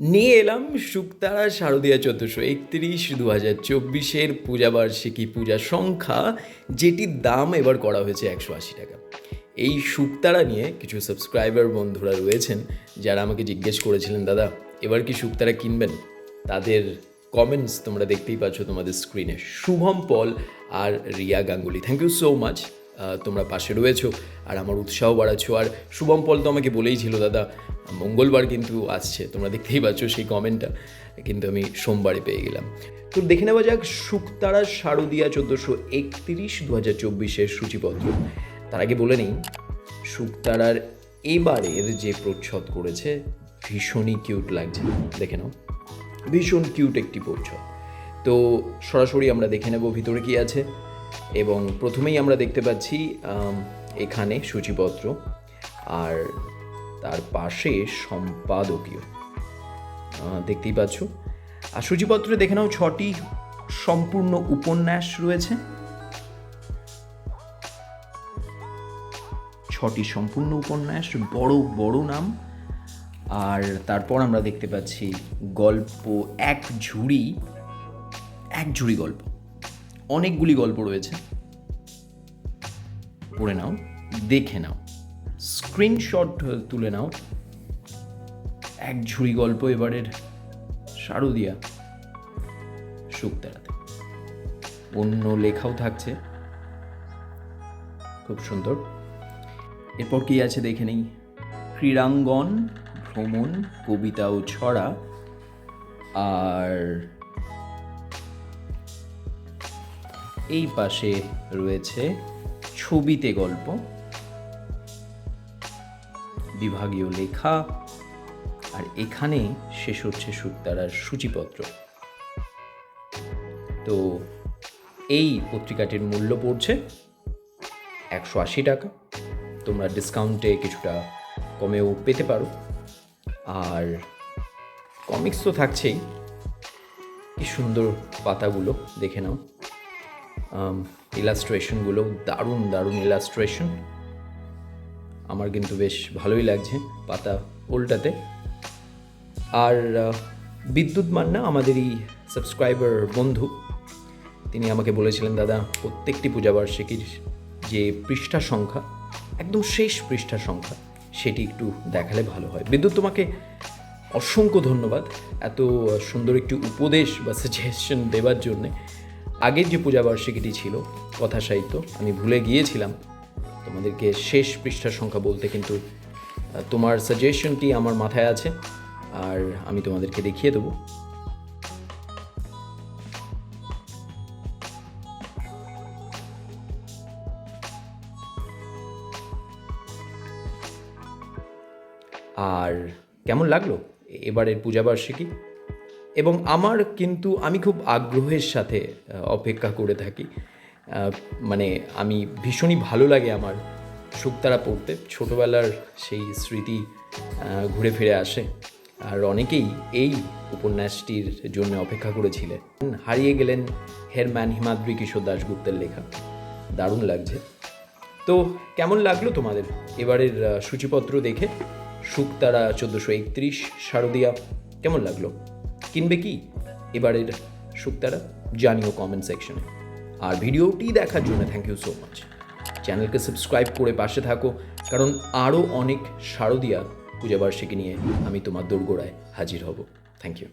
নিয়ে এলাম শুক্তারা শারদীয়া চোদ্দোশো একত্রিশ দু হাজার চব্বিশের পূজাবার্ষিকী পূজা সংখ্যা, যেটির দাম এবার করা হয়েছে একশো আশি টাকা। এই শুক্তারা নিয়ে কিছু সাবস্ক্রাইবার বন্ধুরা রয়েছেন, যারা আমাকে জিজ্ঞেস করেছিলেন, দাদা, এবার কি শুক্তারা কিনবেন? তাদের কমেন্টস তোমরা দেখতেই পাচ্ছ তোমাদের স্ক্রিনে শুভম পল আর Riya Ganguly thank you so much তোমরা পাশে রয়েছো, আর আমার উৎসাহ বাড়াচ্ছ। আর শুভম পল তো আমাকে বলেই ছিল, দাদা মঙ্গলবার কিন্তু আসছে, তোমরা দেখতেই পাচ্ছ সেই কমেন্টটা কিন্তু আমি সোমবারে পেয়ে গেলাম। তো দেখে নেওয়া যাক শুক্তারা শারদীয়া চোদ্দোশো একত্রিশ দু হাজার চব্বিশের সূচিপত্র। তার আগে বলে নিই, শুক্তারার এবারের যে প্রচ্ছদ করেছে, ভীষণই কিউট লাগছে। দেখে নাও, ভীষণ কিউট একটি প্রচ্ছদ। তো সরাসরি আমরা দেখে নেব ভিতরে কি আছে, এবং প্রথমেই আমরা দেখতে পাচ্ছি এখানে সূচিপত্র, আর তার পাশে সম্পাদকীয়। দেখতেই পাচ্ছ। আর সূচিপত্রে দেখে নাও ছটি সম্পূর্ণ উপন্যাস রয়েছে। ছটি সম্পূর্ণ উপন্যাস, বড় বড় নাম। আর তারপর আমরা দেখতে পাচ্ছি গল্প, এক ঝুড়ি এক ঝুড়ি গল্প। অনেকগুলি গল্প রয়েছে। পড়ে নাও, দেখে নাও। স্ক্রিনশট তুলে নাও। এক ঝুড়ি গল্প এবারের শারদিয়া শুক্তারাতে অন্য লেখাও থাকছে। খুব সুন্দর। এরপর কি আছে দেখে নেই? ক্রীড়াঙ্গন, ভ্রমণ, কবিতা ও ছড়া আর এই পাশে রয়েছে ছবিতে গল্প। বিভাগীয় লেখা, আর এখানে শেষ হচ্ছে সুক্তারার সূচিপত্র। তো এই পত্রিকাটির মূল্য পড়ছে একশো আশি টাকা। তোমরা ডিসকাউন্টে কিছুটা কমেও পেতে পারো। আর কমিক্স তো থাকছেই। কি সুন্দর পাতাগুলো, দেখে নাও। ইলাস্ট্রেশনগুলো দারুণ দারুণ ইলাস্ট্রেশন আমার কিন্তু বেশ ভালোই লাগছে পাতা উল্টাতে। আর বিদ্যুৎ মান্না আমাদেরই সাবস্ক্রাইবার বন্ধু। তিনি আমাকে বলেছিলেন, দাদা, প্রত্যেকটি পূজাবার্ষিকীর যে পৃষ্ঠা সংখ্যা, একদম শেষ পৃষ্ঠা সংখ্যা, সেটি একটু দেখালে ভালো হয়। বিদ্যুৎ, তোমাকে অসংখ্য ধন্যবাদ এত সুন্দর একটি উপদেশ বা সাজেশন দেওয়ার জন্যে। আগের যে পূজাবার্ষিকীটি ছিল কথা সাহিত্য আমি ভুলে গিয়েছিলাম। তোমাদেরকে শেষ পৃষ্ঠার সংখ্যা বলতে কিন্তু তোমার সাজেশনটি আমার মাথায় আছে, আর আমি তোমাদেরকে দেখিয়ে দেবো। আর কেমন লাগল এবারের পূজাবার্ষিকী? এবং আমার কিন্তু, আমি খুব আগ্রহের সাথে অপেক্ষা করে থাকি। মানে আমি ভীষণই ভালো লাগে আমার শুক্তারা পড়তে। ছোটোবেলার সেই স্মৃতি ঘুরে ফিরে আসে। আর অনেকেই এই উপন্যাসটির জন্য অপেক্ষা করেছিলেন। হারিয়ে গেলেন হেরম্যান হিমাদ্রি কিশোর দাশগুপ্তের লেখা। দারুণ লাগছে। তো কেমন লাগল তোমাদের? এবারের সূচিপত্র দেখে শুক্তারা চোদ্দোশো একত্রিশ, শারদিয়া, কেমন লাগল? কিনবে কি এবারের শুক্তারা জানিও কমেন্ট সেকশনে আর ভিডিওটি দেখার জন্য থ্যাংক ইউ সো মাচ চ্যানেলকে সাবস্ক্রাইব করে পাশে থাকো, কারণ আরও অনেক শারদীয়া পূজাবার্ষিকী নিয়ে আমি তোমার দোরগোড়ায় হাজির হব। Thank you